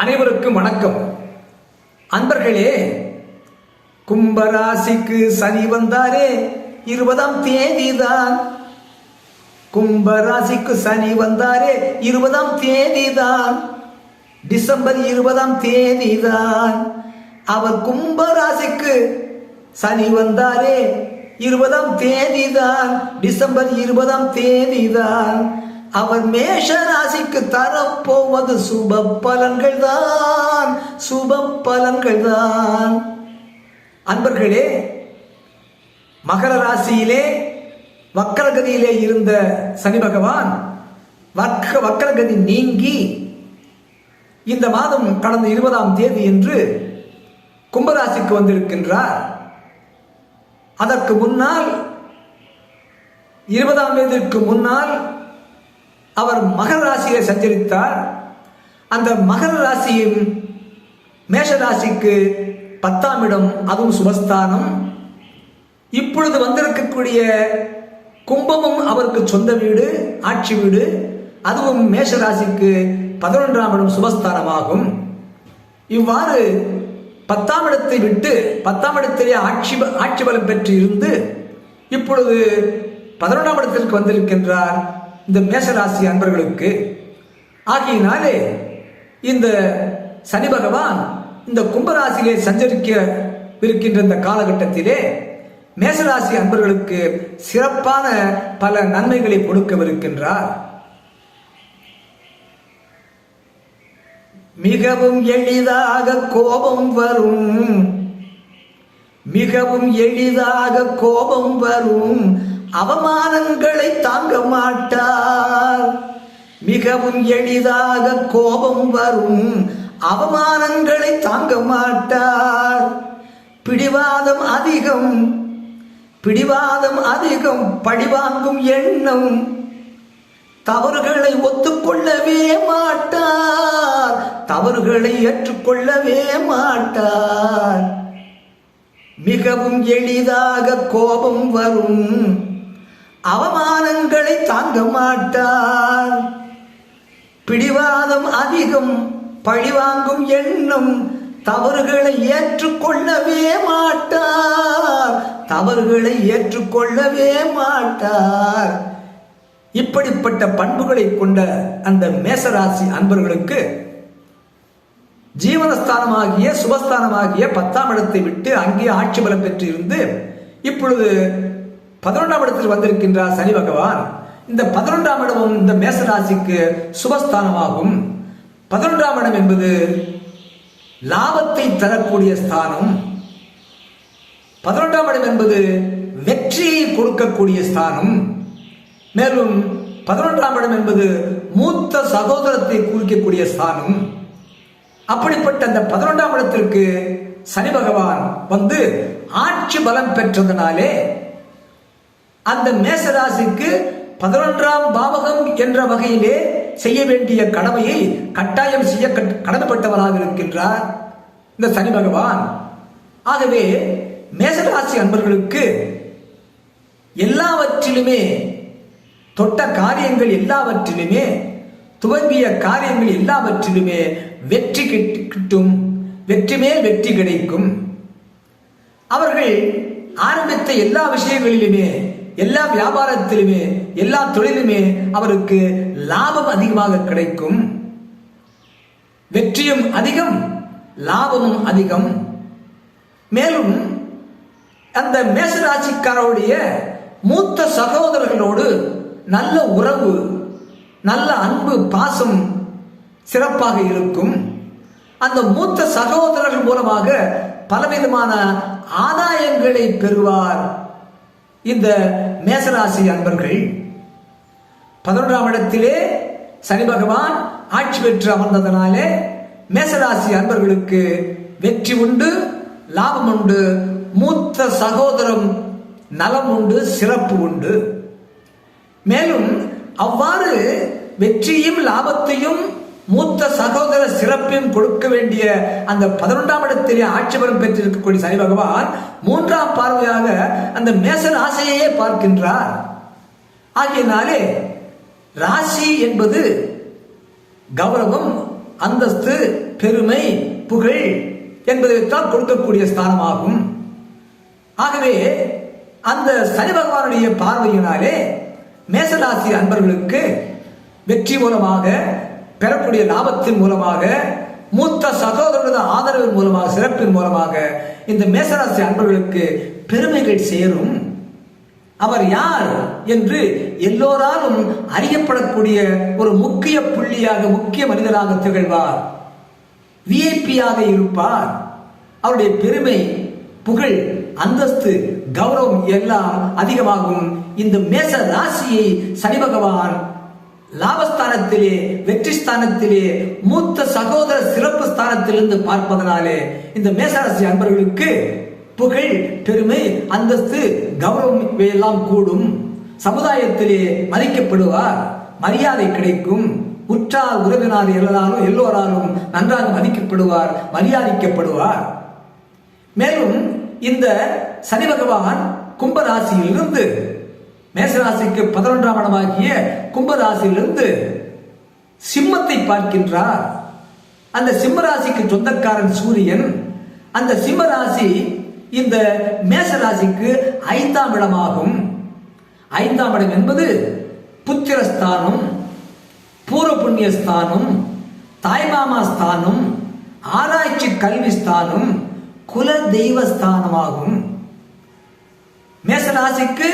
அனைவருக்கும் வணக்கம். அன்பர்களே கும்பராசிக்கு சனி வந்தாரே இருபதாம் தேதிதான். கும்பராசிக்கு சனி வந்தாரே இருபதாம் தேதிதான். டிசம்பர் இருபதாம் தேதிதான். அவர் கும்பராசிக்கு சனி வந்தாரே இருபதாம் தேதிதான். டிசம்பர் இருபதாம் தேதிதான். அவர் மேஷ ராசிக்கு தரப்போவது சுப பலன்கள் தான் சுப பலன்கள் தான் அன்பர்களே மகர ராசியிலே வக்கரகதியிலே இருந்த சனி பகவான் வக்க வக்கரகதி நீங்கி இந்த மாதம் கடந்த இருபதாம் தேதி என்று கும்பராசிக்கு வந்திருக்கின்றார். அதற்கு முன்னால் இருபதாம் தேதிக்கு முன்னால் அவர் மகர ராசியை சஞ்சரித்தார். அந்த மகர ராசியின் மேஷ ராசிக்கு பத்தாம் இடம் அதுவும் சுபஸ்தானம். இப்பொழுது வந்திருக்கக்கூடிய கும்பமும் அவருக்கு சொந்த வீடு ஆட்சி வீடு. அதுவும் மேஷ ராசிக்கு பதினொன்றாம் இடம் சுபஸ்தானமாகும். இவ்வாறு பத்தாம் இடத்தை விட்டு பத்தாம் இடத்திலே ஆட்சி ஆட்சி பலம் பெற்று இருந்து இப்பொழுது பதினொன்றாம் இடத்திற்கு வந்திருக்கின்றார். இந்த மேசராசி அன்பர்களுக்கு ஆகையினாலே இந்த சனி பகவான் இந்த கும்பராசியிலே சஞ்சரிக்க இருக்கின்ற இந்த காலகட்டத்திலே மேசராசி அன்பர்களுக்கு சிறப்பான பல நன்மைகளை கொடுக்கவிருக்கின்றார். மிகவும் எளிதாக கோபம் வரும். மிகவும் எளிதாக கோபம் வரும். அவமானங்களை தாங்க மாட்டார். மிகவும் எளிதாக கோபம் வரும். அவமானங்களை தாங்க மாட்டார். பிடிவாதம் அதிகம். பிடிவாதம் அதிகம். பழிவாங்கும் எண்ணம். தவறுகளை ஒத்துக்கொள்ளவே மாட்டார். தவறுகளை ஏற்றுக்கொள்ளவே மாட்டார். மிகவும் எளிதாக கோபம் வரும். அவமானங்களை தாங்க மாட்டார் பிடிவாதம் அதிகம் பழிவாங்கும் எண்ணம் தவறுகளை ஏற்றுக்கொள்ளவே மாட்டார். தவறுகளை ஏற்றுக்கொள்ளவே மாட்டார். இப்படிப்பட்ட பண்புகளை கொண்ட அந்த மேசராசி அன்பர்களுக்கு ஜீவனஸ்தானமாகிய சுபஸ்தானமாகிய பத்தாம் இடத்தை விட்டு அங்கே ஆட்சி பலம் பெற்றிருந்து இப்பொழுது பதினொன்றாம் இடத்தில் வந்திருக்கின்றார் சனி பகவான். இந்த பதினொன்றாம் இடமும் இந்த மேசராசிக்கு சுபஸ்தானமாகும். பதினொன்றாம் இடம் என்பது லாபத்தை தரக்கூடிய ஸ்தானம். பதினொன்றாம் இடம் என்பது வெற்றியை கொடுக்கக்கூடிய ஸ்தானம். மேலும் பதினொன்றாம் இடம் என்பது மூத்த சகோதரத்தை குறிக்கக்கூடிய ஸ்தானம். அப்படிப்பட்ட அந்த பதினொன்றாம் இடத்திற்கு சனி பகவான் வந்து ஆட்சி பலம் பெற்றதனாலே அந்த மேசராசிக்கு பதினொன்றாம் பாவகம் என்ற வகையிலே செய்ய வேண்டிய கடமையை கட்டாயம் செய்ய கடமைப்பட்டவராக இருக்கின்றார் இந்த சனி பகவான். ஆகவே மேசராசி அன்பர்களுக்கு எல்லாவற்றிலுமே தொட்ட காரியங்கள் எல்லாவற்றிலுமே துவங்கிய காரியங்கள் எல்லாவற்றிலுமே வெற்றி கிட்டும் வெற்றி மேல் வெற்றி கிடைக்கும். அவர்கள் ஆரம்பித்த எல்லா விஷயங்களிலுமே எல்லா வியாபாரத்திலுமே எல்லா தொழிலுமே அவருக்கு லாபம் அதிகமாக கிடைக்கும். வெற்றியும் அதிகம் லாபமும் அதிகம். மேலும் அந்த மேசராசிக்காரருடைய மூத்த சகோதரர்களோடு நல்ல உறவு நல்ல அன்பு பாசம் சிறப்பாக இருக்கும். அந்த மூத்த சகோதரர்கள் மூலமாக பலவிதமான ஆதாயங்களை பெறுவார். இந்த மேசராசி அன்பர்கள் பதினொன்றாம் இடத்திலே சனி பகவான் ஆட்சி பெற்று அமர்ந்ததனாலே மேசராசி அன்பர்களுக்கு வெற்றி உண்டு லாபம் உண்டு மூத்த சகோதரம் நலம் உண்டு சிறப்பு உண்டு. மேலும் அவ்வாறு வெற்றியும் லாபத்தையும் மூத்த சகோதர சிறப்பையும் கொடுக்க வேண்டிய அந்த பதினொன்றாம் இடத்திலே ஆட்சி பலம் பெற்றிருக்கக்கூடிய சனி பகவான் மூன்றாம் பார்வையாக அந்த மேச ராசியையே பார்க்கின்றார். ஆகியனாலே ராசி என்பது கௌரவம் அந்தஸ்து பெருமை புகழ் என்பதைத்தான் கொடுக்கக்கூடிய ஸ்தானமாகும். ஆகவே அந்த சனி பகவானுடைய பார்வையினாலே மேசராசி அன்பர்களுக்கு வெற்றி மூலமாக பெறக்கூடிய லாபத்தின் மூலமாக மூத்த சகோதரனது ஆதரவின் மூலமாக சிறப்பின் மூலமாக இந்த மேசராசி அன்பர்களுக்கு பெருமைகள் சேரும். அவர் யார் என்று எல்லோராலும் அறியப்படக்கூடிய ஒரு முக்கிய புள்ளியாக முக்கிய மனிதராக திகழ்வார். விஐபியாக இருப்பார். அவருடைய பெருமை புகழ் அந்தஸ்து கௌரவம் எல்லாம் அதிகமாகும். இந்த மேச ராசியை சனி பகவான் லாபஸ்தானத்திலே வெற்றி ஸ்தானத்திலே மூத்த சகோதர சிறப்பு ஸ்தானத்திலிருந்து பார்ப்பதனாலே இந்த மேசராசி அன்பர்களுக்கு புகழ் பெருமை அந்தஸ்து கௌரவம் இவையெல்லாம் கூடும். சமுதாயத்திலே மதிக்கப்படுவார். மரியாதை கிடைக்கும். உற்றார் உறவினார் எல்லாரும் எல்லோராலும் நன்றாக மதிக்கப்படுவார் மரியாதிக்கப்படுவார். மேலும் இந்த சனி பகவான் கும்பராசியிலிருந்து மேசராசிக்கு பதினொன்றாம் இடமாகிய கும்பராசியிலிருந்து சிம்மத்தை பார்க்கின்றார். அந்த சிம்மராசிக்கு சொந்தக்காரன் சூரியன். அந்த சிம்மராசி இந்த மேசராசிக்கு ஐந்தாம் இடமாகும். ஐந்தாம் இடம் என்பது புத்திரஸ்தானம் பூர்வ புண்ணிய ஸ்தானம் தாய்மாமா ஸ்தானம் ஆராய்ச்சி கல்வி ஸ்தானம் குல தெய்வ ஸ்தானமாகும் மேசராசிக்கு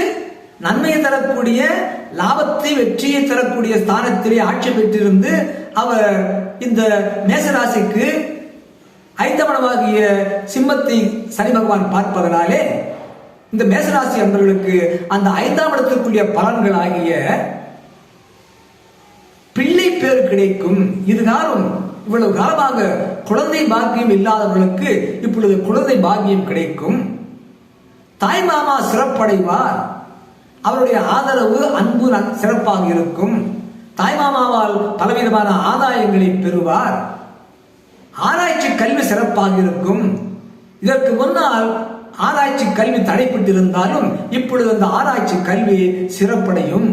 நன்மையை தரக்கூடிய லாபத்தை வெற்றியை தரக்கூடிய ஸ்தானத்திலே ஆட்சி பெற்றிருந்து அவர் இந்த மேசராசிக்கு ஐந்தமனமாகிய சிம்மத்தை சனி பகவான் பார்ப்பதனாலே இந்த மேசராசி அன்பர்களுக்கு அந்த ஐந்தாம் இடத்திற்குரிய பலன்கள் ஆகிய பிள்ளை பேர் கிடைக்கும். இதுகாரும் இவ்வளவு காலமாக குழந்தை பாக்கியம் இல்லாதவர்களுக்கு இப்பொழுது குழந்தை பாக்கியம் கிடைக்கும். தாய் மாமா சிறப்படைவார். அவருடைய ஆதரவு அன்பு சிறப்பாக இருக்கும். தாய்மாமாவால் பலவிதமான ஆதாயங்களை பெறுவார். ஆராய்ச்சி கல்வி சிறப்பாக இருக்கும். இதற்கு முன்னால் ஆராய்ச்சி கல்வி தடைப்பட்டிருந்தாலும் இப்பொழுது அந்த ஆராய்ச்சி கல்வி சிறப்படையும்.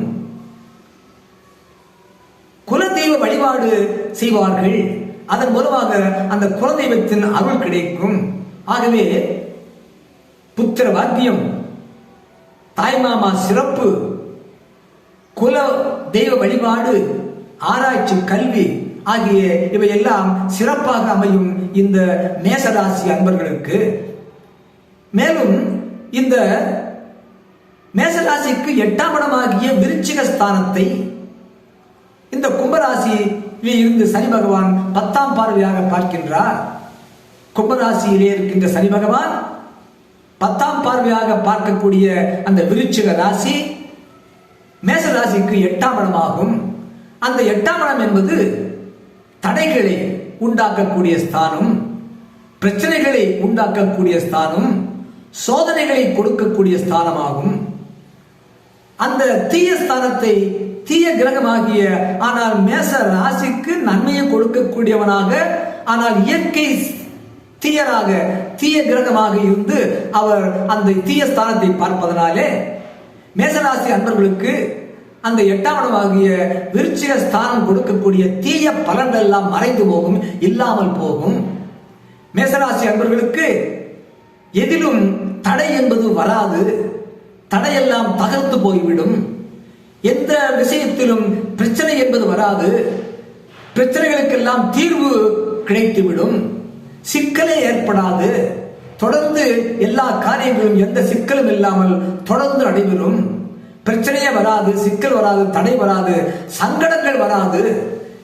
குலதெய்வ வழிபாடு செய்வார்கள். அதன் மூலமாக அந்த குலதெய்வத்தின் அருள் கிடைக்கும். ஆகவே புத்திர வாத்தியம் தாய்மாமா சிறப்பு குல தெய்வ வழிபாடு ஆராய்ச்சி கல்வி ஆகிய இவையெல்லாம் சிறப்பாக அமையும் இந்த மேசராசி அன்பர்களுக்கு. மேலும் இந்த மேசராசிக்கு எட்டாம் இடமாகிய விருச்சிக ஸ்தானத்தை இந்த கும்பராசியிலே இருந்து சனி பகவான் பத்தாம் பார்வையாக பார்க்கின்றார். கும்பராசியிலே இருக்கின்ற சனி பகவான் பத்தாம் பார்வையாக பார்க்கக்கூடிய அந்த விருச்சிக ராசி மேச ராசிக்கு எட்டாம் இடமாகும். அந்த எட்டாம் இடம் என்பது தடைகளை உண்டாக்கக்கூடிய ஸ்தானம் பிரச்சனைகளை உண்டாக்கக்கூடிய ஸ்தானம் சோதனைகளை கொடுக்கக்கூடிய ஸ்தானமாகும். அந்த தீய ஸ்தானத்தை தீய கிரகமாகிய ஆனால் மேச ராசிக்கு நன்மையை கொடுக்கக்கூடியவனாக ஆனால் இயற்கை தீயராக தீய கிரகமாக இருந்து அவர் அந்த தீய ஸ்தானத்தை பார்ப்பதனாலே மேசராசி அன்பர்களுக்கு அந்த எட்டாம் இடமாகிய விருச்சிக ஸ்தானம் கொடுக்கக்கூடிய தீய பலன்கள் எல்லாம் மறைந்து போகும் இல்லாமல் போகும். மேசராசி அன்பர்களுக்கு எதிலும் தடை என்பது வராது. தடையெல்லாம் தகர்த்து போய்விடும். எந்த விஷயத்திலும் பிரச்சனை என்பது வராது. பிரச்சனைகளுக்கெல்லாம் தீர்வு கிடைத்துவிடும். சிக்கலே ஏற்படாது. தொடர்ந்து எல்லா காரியங்களும் எந்த சிக்கலும் இல்லாமல் தொடர்ந்து நடைபெறும். பிரச்சனையே வராது சிக்கல் வராது தடை வராது சங்கடங்கள் வராது.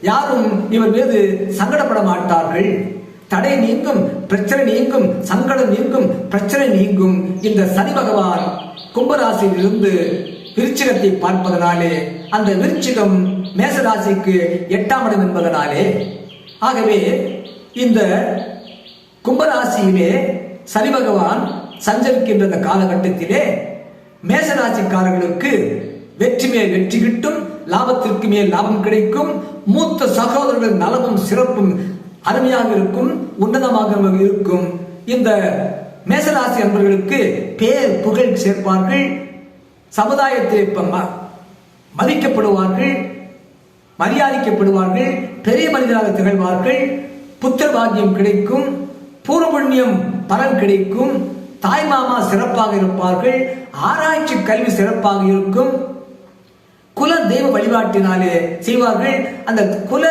யாரும் இவர் மீது சங்கடப்பட மாட்டார்கள். தடை நீங்கும் பிரச்சனை நீங்கும் சங்கடம் நீங்கும் பிரச்சனை நீங்கும். இந்த சனி பகவான் கும்பராசியில் இருந்து விருச்சிகத்தை பார்ப்பதனாலே அந்த விருச்சிகம் மேசராசிக்கு எட்டாம் இடம் என்பதனாலே. ஆகவே இந்த கும்பராசியிலே சனி பகவான் சஞ்சரிக்கின்ற இந்த காலகட்டத்திலே மேசராசிக்காரர்களுக்கு வெற்றி மேல் வெற்றி கிட்டும் லாபத்திற்கு மேல் லாபம் கிடைக்கும் மூத்த சகோதரர்கள் நலமும் சிறப்பும் அருமையாக இருக்கும் உன்னதமாக இருக்கும். இந்த மேசராசி அன்பர்களுக்கு பேர் புகழ் சேர்ப்பார்கள் சமுதாயத்தில் மதிக்கப்படுவார்கள் மரியாதிக்கப்படுவார்கள் பெரிய மனிதராக திகழ்வார்கள் புத்திர பாக்கியம் கிடைக்கும் பூர்வபுண்ணியம் பலன் கிடைக்கும். தாய் மாமா சிறப்பாக இருப்பார்கள். ஆராய்ச்சி கல்வி சிறப்பாக இருக்கும். குல தெய்வ வழிபாட்டினாலே செய்வார்கள். அந்த குல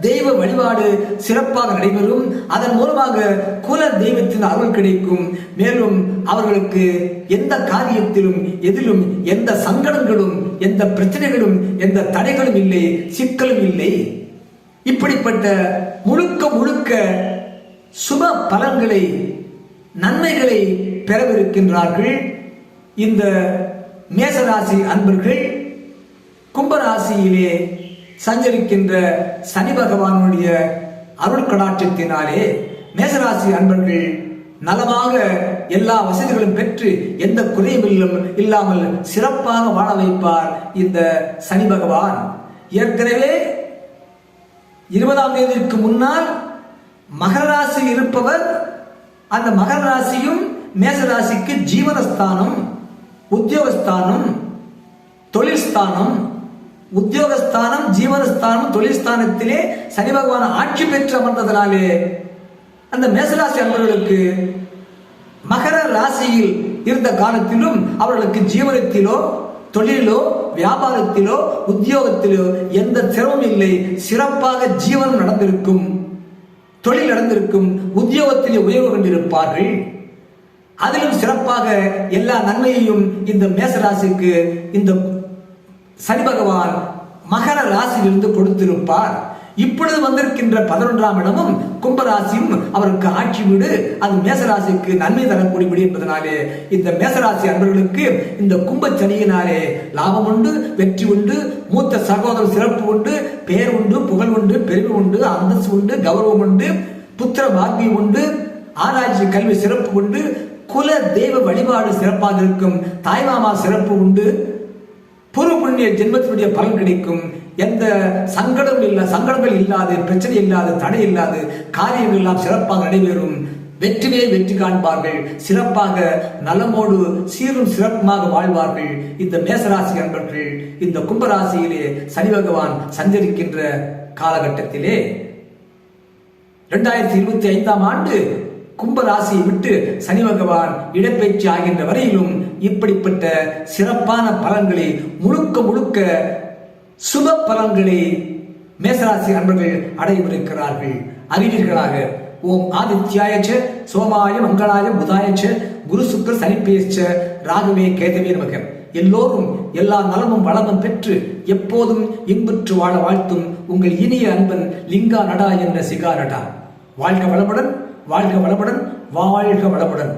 தெய்வ வழிபாடு சிறப்பாக நடைபெறும். அதன் மூலமாக குல தெய்வத்தின் அருள் கிடைக்கும். மேலும் அவர்களுக்கு எந்த காரியத்திலும் எதிலும் எந்த சங்கடங்களும் எந்த பிரச்சனைகளும் எந்த தடைகளும் இல்லை சிக்கலும் இல்லை. இப்படிப்பட்ட முழுக்க முழுக்க சுப பலன்களை நன்மைகளை பெறவிருக்கின்றார்கள். இந்த மேசராசி அன்பர்கள் கும்பராசியிலே சஞ்சரிக்கின்ற சனி பகவானுடைய அருள் கடாட்சத்தினாலே மேசராசி அன்பர்கள் நலமாக எல்லா வசதிகளும் பெற்று எந்த குறையும் இல்லாமல் சிறப்பாக வாழ வைப்பார் இந்த சனி பகவான். ஏற்கனவே இருபதாம் தேதிக்கு முன்னால் மகர ராசி இருப்பவர் அந்த மகர ராசியும் மேச ராசிக்கு ஜீவனஸ்தானம் உத்தியோகஸ்தானம் தொழில் ஸ்தானம் உத்தியோகஸ்தானம் ஜீவனஸ்தானம் தொழில் ஸ்தானத்திலே சனி பகவான் ஆட்சி பெற்று அமர்ந்ததனாலே அந்த மேசராசி அன்பர்களுக்கு மகர ராசியில் இருந்த காலத்திலும் அவர்களுக்கு ஜீவனத்திலோ தொழிலோ வியாபாரத்திலோ உத்தியோகத்திலோ எந்த சிரமம் இல்லை. சிறப்பாக ஜீவனம் நடந்திருக்கும். தொழில் நடந்திருக்கும் உத்தியோகத்திலே உயர்வு கொண்டிருப்பார்கள். அதிலும் சிறப்பாக எல்லா நன்மையையும் இந்த மேசராசிக்கு இந்த சனி பகவான் மகர ராசியிலிருந்து கொடுத்திருப்பார். இப்பொழுது வந்திருக்கின்ற பதினொன்றாம் இடமும் கும்பராசியும் அவருக்கு ஆட்சி வீடு. அது மேசராசிக்கு நன்மை தரக்கூடிய வீடு என்பதனாலே இந்த மேசராசி அன்பர்களுக்கு இந்த கும்ப சனியினாலே லாபம் உண்டு வெற்றி உண்டு மூத்த சகோதர சிறப்பு உண்டு பேர் உண்டு புகழ் உண்டு பெருமை உண்டு அந்தஸ்து உண்டு கௌரவம் உண்டு புத்திர பாக்கியம் உண்டு ஆராய்ச்சி கல்வி சிறப்பு உண்டு குல தெய்வ வழிபாடு சிறப்பாக இருக்கும் தாய்மாமா சிறப்பு உண்டு பூர்வ புண்ணிய ஜென்மத்தினுடைய பலன் கிடைக்கும் எந்த சங்கடம் இல்லை சங்கடங்கள் இல்லாது பிரச்சனை இல்லாது தடை இல்லாது காரியங்கள் எல்லாம் சிறப்பாக நடைபெறும். வெற்றியே வெற்றி காண்பார்கள். சிறப்பாக நலமோடு சீரும் சிறப்புமாக வாழ்வார்கள். இந்த மேசராசி அன்பர்கள் இந்த கும்பராசியிலே சனி பகவான் சஞ்சரிக்கின்ற காலகட்டத்திலே இரண்டாயிரத்தி இருபத்தி ஐந்தாம் ஆண்டு கும்பராசியை விட்டு சனி பகவான் இடப்பெயர்ச்சி ஆகின்ற வரையிலும் இப்படிப்பட்ட சிறப்பான பலன்களை முழுக்க முழுக்க சுப பலன்களை மேசராசி அன்பர்கள் அடையவிருக்கிறார்கள் அறிவீர்களாக ஓம் ஆதித்யாயச்ச சோமாய மங்களாய புதாயச்ச குரு சுக்கர் சனிப்பேச்ச ராகவே கேதவே நமக. எல்லோரும் எல்லா நலமும் வளமும் பெற்று எப்போதும் இன்புற்று வாழ வாழ்த்தும் உங்கள் இனிய அன்பன் லிங்கா நடா என்ற சிகா நடா வாழ்க வளமுடன் வாழ்க வளமுடன் வாழ்க வளமுடன்.